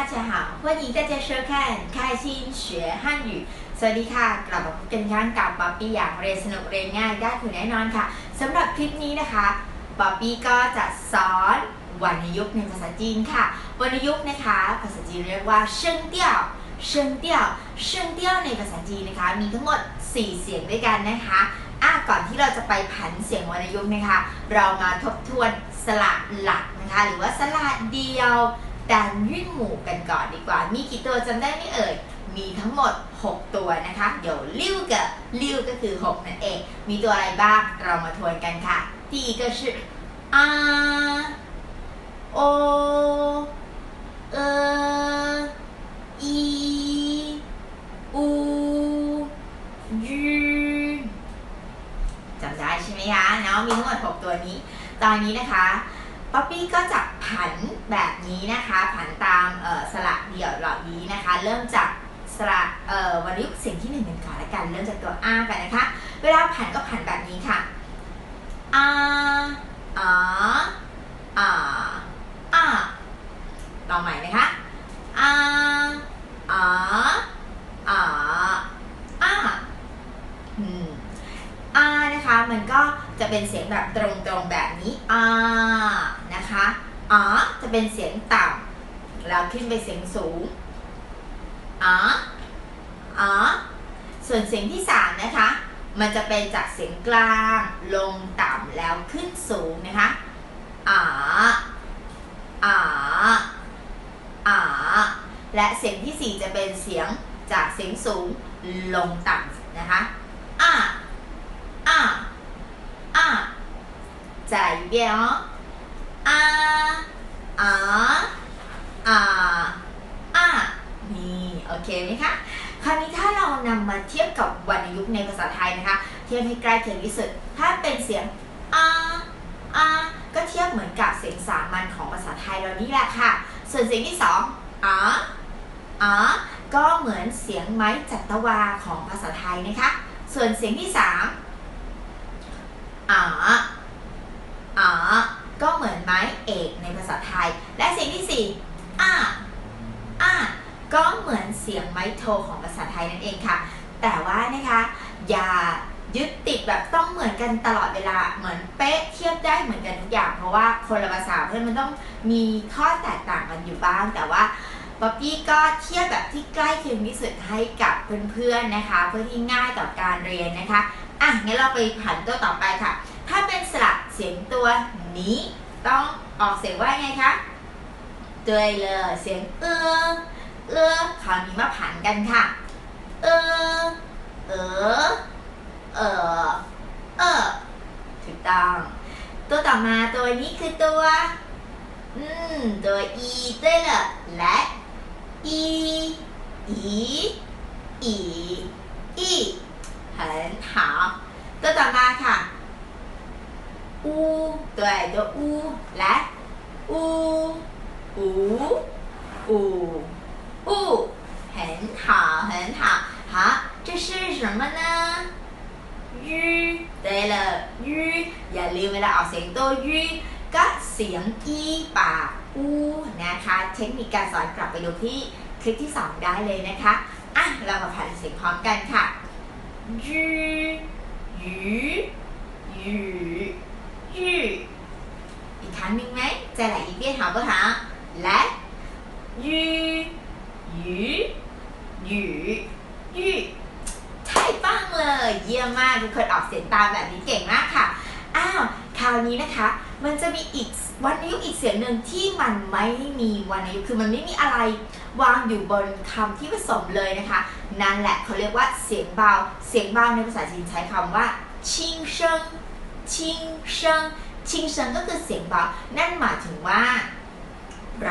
大家好，欢迎大家收看《开心学汉语》สวัสดีค่ะ กลับมาพบกันอีกครั้งกับป๊อปปี้อยากเรียนสนุกเรียนง่ายได้คุณแน่นอนค่ะสำหรับคลิปนี้นะคะป๊อปปี้ก็จะสอนวรรณยุกต์ในภาษาจีนค่ะวรรณยุกต์นะคะ ภาษาจีนเรียกว่าเชิงเตี้ยวเชิงเตี้ยวเชิงเตี้ยวในภาษาจีนนะคะ มีทั้งหมด 4 เสียงด้วยกันนะคะอ่ะก่อนที่เราจะไปผันเสียงวรรณยุกต์นะคะ เรามาทบทวนสระหลักนะคะ หรือว่าสระเดียว ดันยื่นหมู่กันก่อนดีกว่า มีกี่ตัวจำได้ไม่เอ่ย มีทั้งหมด 6 ตัวนะคะ เดี๋ยวลิ้วกับลิ้วก็คือ 6 นั่นเอง มีตัวอะไรบ้าง เรามาทวนกันค่ะ ที่ก็ชื่ออาโอเออีอูยูจำได้ใช่ไหมคะเนาะมีทั้งหมด 6 ตัวนี้ ตอนนี้นะคะป๊อปปี้ก็จะผัน แบบนี้นะคะผันตามสระเดี่ยวเหล่านี้นะคะ เริ่มจากสระวรรณยุกเสียงที่หนึ่งกันก่อนละกันเริ่มจากตัวอากันนะคะ เวลาผันก็ผันแบบนี้ค่ะอาอาอาอาต่อใหม่นะคะอาอาอาอาอืมอานะคะมันก็จะเป็นเสียงแบบตรงๆแบบนี้อา อ๋อจะเป็นเสียงต่ำแล้วขึ้นไปเสียงสูงอ๋ออ๋อส่วนเสียงที่สามนะคะ มันจะเป็นจากเสียงกลาง ลงต่ำแล้วขึ้นสูงนะคะอ๋ออ๋ออ๋อและเสียงที่สี่จะเป็นเสียงจากเสียงสูงลงต่ำนะคะอะอะอะใจเบี้ยวอ่ อาอาอานี่โอเคไหมคะคราวนี้ถ้าเรานำมาเทียบกับวรรณยุกต์ในภาษาไทยนะคะ เทียบให้ใกล้เคียงที่สุด ถ้าเป็นเสียงอาอาก็เทียบเหมือนกับเสียงสามัญของภาษาไทยเรานี่แหละค่ะ ส่วนเสียงที่สองอาอาก็เหมือนเสียงไม้จัตวาของภาษาไทยนะคะ ส่วนเสียงที่สาม สียงที่สี่อ่าอ่าก็เหมือนเสียงไม้โทของภาษาไทยนั่นเองค่ะ แต่ว่านะคะ อย่ายึดติดแบบต้องเหมือนกันตลอดเวลาเหมือนเป๊ะเทียบได้เหมือนกันทุกอย่าง เพราะว่าคนละภาษาเพื่อนมันต้องมีข้อแตกต่างกันอยู่บ้าง แต่ว่าป๊อปปี้ก็เทียบแบบที่ใกล้เคียงที่สุดให้กับเพื่อนๆนะคะ เพื่อที่ง่ายต่อการเรียนนะคะอะงั้นเราไปผันตัวต่อไปค่ะ ถ้าเป็นสระเสียงตัวนี้ ต้องออกเสียงว่าไงคะ 对了เสียงเออเออคราวนี้มาผันกันค่ะ เออเออเออเออถูกต้อง ตัวต่อมาตัวนี้คือตัว อืม ตัว e 对了และ e e e e 很好ตัวต่อมาค่ะ อู对ตัวอูและอู อูอูอู很好很好好这是什么呢ยู对了ยูอย่าลืมเวลาออกเสียงตัวยูก็เสียงอีปากอูนะคะ เทคนิคการสอนกลับไปดูที่คลิปที่สองได้เลยนะคะอ่ะเรามาผ่านเสียงพร้อมกันค่ะ 鱼鱼鱼鱼อีกครั้งหนึ่งไหม再来一遍 来ละยูยูยูยูใช่เยี่ยมมากทุกคนออกเสียงตามแบบนี้เก่งมากค่ะ อ้าวคราวนี้นะคะ มันจะมีอีกวันยุกอีกเสียงหนึ่งที่มันไม่มีวันยุกคือมันไม่มีอะไรวางอยู่บนคำที่ผสมเลยนะคะ นั่นแหละเขาเรียกว่าเสียงเบา เสียงเบาในภาษาจีนใช้คำว่าชิงเชิงชิงเชิงชิงเชิงก็คือเสียงเบา นั่น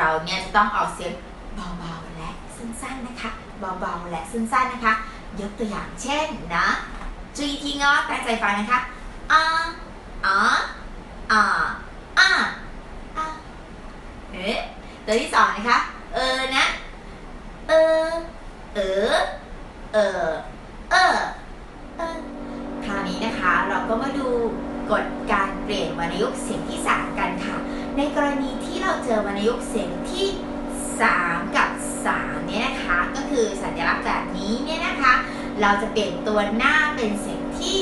เราเนี่ยจะต้องออกเสียงเบาๆและสั้นๆนะคะ เบาๆและสั้นๆนะคะ ยกตัวอย่างเช่นนะ注意听哦ตั้งใจฟังนะคะอ่าอ่าอ่าอ่าอ่าเอ๊ะตัวที่สองนะคะ เออนะ เออ เออ เออ เอ ลี่ยนตัวหน้าเป็นเสียงที่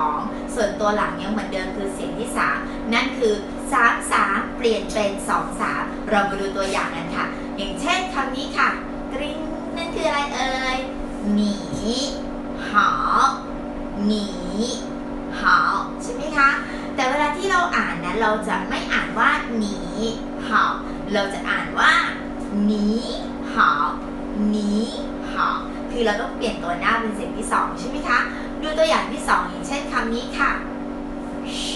2 ส่วนตัวหลังยังเหมือนเดิมคือเสียงที่ 3 นั่นคือ 3 3 เปลี่ยนเป็น 2 3 เรามาดูตัวอย่างกันค่ะ อย่างเช่นคำนี้ค่ะ กริ๊งนั่นคืออะไรเอ่ยหนีหอหนีหอใช่ไหมคะ แต่เวลาที่เราอ่านนะเราจะไม่อ่านว่าหนีหอเราจะอ่านว่าหนีหอหนีหอ คือเราต้องเปลี่ยนตัวหน้าเป็นเสียงที่สองใช่ไหมคะ ดูตัวอย่างที่สองอย่างเช่นคำนี้ค่ะ水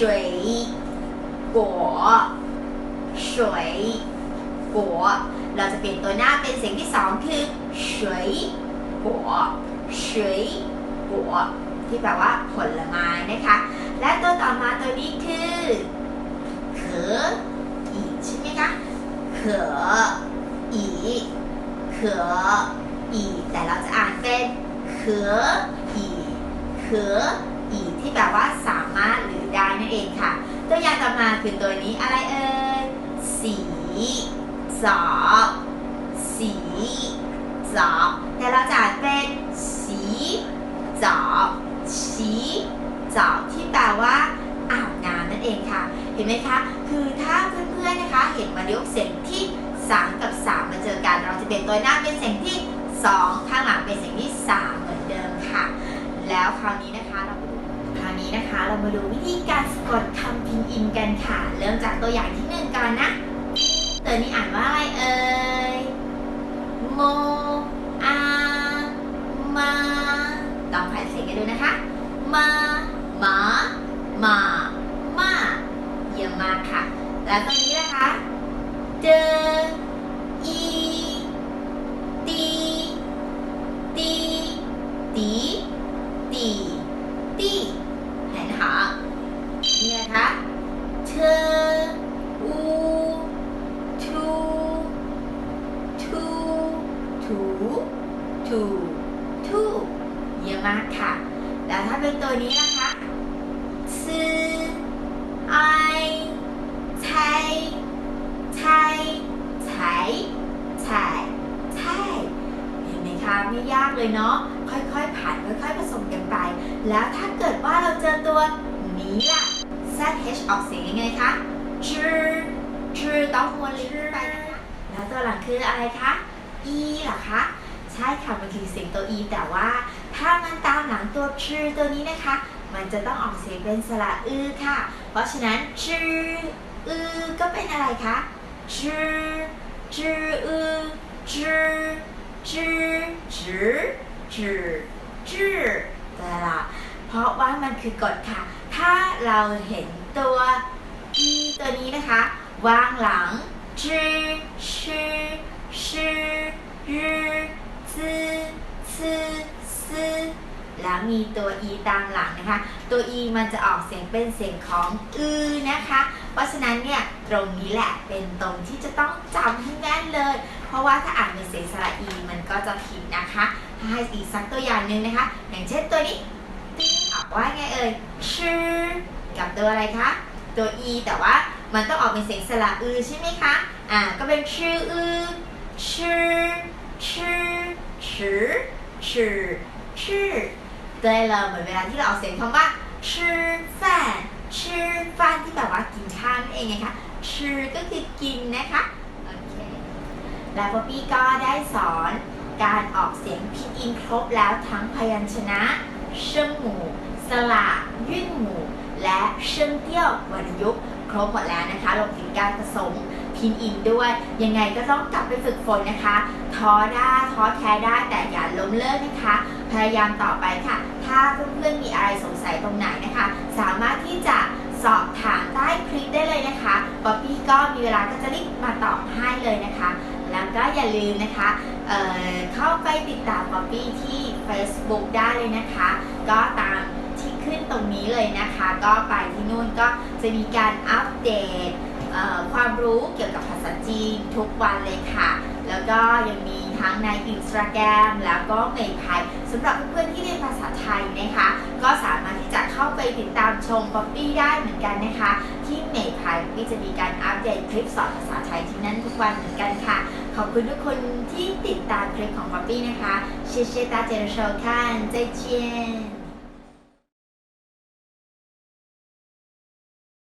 果水果เราจะเปลี่ยนตัวหน้าเป็นเสียงที่สองคือ水果水果ที่แปลว่าผลไม้นะคะ และตัวต่อมาตัวนี้คือ可以ใช่ไหมคะ可以可以แต่ 可以可以ที่แปลว่าสามารถหรือได้นั่นเองค่ะ ตัวอย่างต่อมาคือตัวนี้อะไรเอ่ยสีจอสีจอแต่เราจะอ่านเป็นสีจอสีจอที่แปลว่าอาบน้ำนั่นเองค่ะ เห็นไหมคะ คือถ้าเพื่อนๆนะคะ เห็นมันยกเสียงที่ 3 กับ 3 มาเจอกัน เราจะเปลี่ยนตัวหน้าเป็นเสียงที่ 2 ข้างหลังเป็นเสียงที่ 3 เหมือนเดิม ค่ะ แล้วคราวนี้นะคะเราคราวนี้นะคะ เรามาดูวิธีการสะกดคำพินอินกันค่ะ เริ่มจากตัวอย่างที่หนึ่งก่อนนะเตัวนี้อ่านว่าอะไรเอ่ยโมอามาลองผ่านเสียงกันดูนะคะ มาหมาหมามาเยี่ยมมากค่ะ แล้วตรงนี้นะคะเดอี ทูเยี่ยมมากค่ะ แล้วถ้าเป็นตัวนี้นะคะซื้อไอใช้ใช้ใช้ใช้ใช่เห็นไหมคะไม่ยากเลยเนาะ ค่อยๆผ่านค่อยๆผสมกันไป แล้วถ้าเกิดว่าเราเจอตัวนี้ล่ะ ZH ออกเสียงยังไงคะจือจือต้องม้วนลิ้นไปนะคะแล้วตัวหลังคืออะไรคะ E เหรอคะ ช่ค่ะมันคือเสียงตัว E แต่ว่าถ้ามันตามหลังตัวชือตัวนี้นะคะ มันจะต้องออกเสียงเป็นสระอือค่ะ เพราะฉะนั้นชืออือก็เป็นอะไรคะชือชืออือชือชือชือชือชือแต่ละเพราะว่ามันคือกฎค่ะ ถ้าเราเห็นตัว e ตัวนี้นะคะ วางหลังชื่อชื่อรืซื่อ ซื่อซื่อแล้วมีตัว e ตามหลังนะคะ ตัว e มันจะออกเสียงเป็นเสียงของอือนะคะ เพราะฉะนั้นเนี่ยตรงนี้แหละเป็นตรงที่จะต้องจำให้แม่นเลย เพราะว่าถ้าอ่านเป็นเสียงสระ e มันก็จะผิดนะคะให้อีกสักตัวอย่างหนึ่งนะคะ อย่างเช่นตัวนี้ติ๊งออกว่าไงเอ่ยชื่อกับตัวอะไรคะ ตัว e แต่ว่ามันต้องออกเป็นเสียงสระอือใช่ไหมคะ อ่าก็เป็นชื่ออือชื่อชื่อชื่อ ชื่อชื่อได้เลยเหมือนเวลาที่เราออกเสียงคำว่าชื่อแฟนชื่อแฟนที่แปลว่ากินข้าวนั่นเองไงคะชื่อก็คือกินนะคะโอเคและป๊อปปี้ก็ได้สอนการออกเสียงพินอินครบแล้วทั้งพยัญชนะเชิงหมู่สระยื่นหมู่และเชิงเตี้ยววรรณยุกต์ครบหมดแล้วนะคะรวมถึงการผสม พินอินด้วย ยังไงก็ต้องกลับไปฝึกฝนนะคะ ท้อได้ท้อแท้ได้แต่อย่าล้มเลิกนะคะ พยายามต่อไปค่ะ ถ้าเพื่อนๆมีอะไรสงสัยตรงไหนนะคะ สามารถที่จะสอบถามใต้คลิปได้เลยนะคะป๊อปปี้ก็มีเวลาก็จะรีบมาตอบให้เลยนะคะ แล้วก็อย่าลืมนะคะเเข้าไปติดตามป๊อปปี้ที่ Facebook ได้เลยนะคะ ก็ตามที่ขึ้นตรงนี้เลยนะคะ ก็ไปที่นู่นก็จะมีการอัปเดต ความรู้เกี่ยวกับภาษาจีนทุกวันเลยค่ะ แล้วก็ยังมีทั้งในอินสตาแกรมแล้วก็ในไทยสำหรับเพื่อนที่เรียนภาษาไทยนะคะ ก็สามารถที่จะเข้าไปติดตามชมป๊อปปี้ได้เหมือนกันนะคะ ที่เมย์ไทยที่จะมีการอัปเดตคลิปสอนภาษาไทยที่นั่นทุกวันเหมือนกันค่ะ ขอบคุณทุกคนที่ติดตามคลิปของป๊อปปี้นะคะเชเชตาเจริญโชคันใจเจียน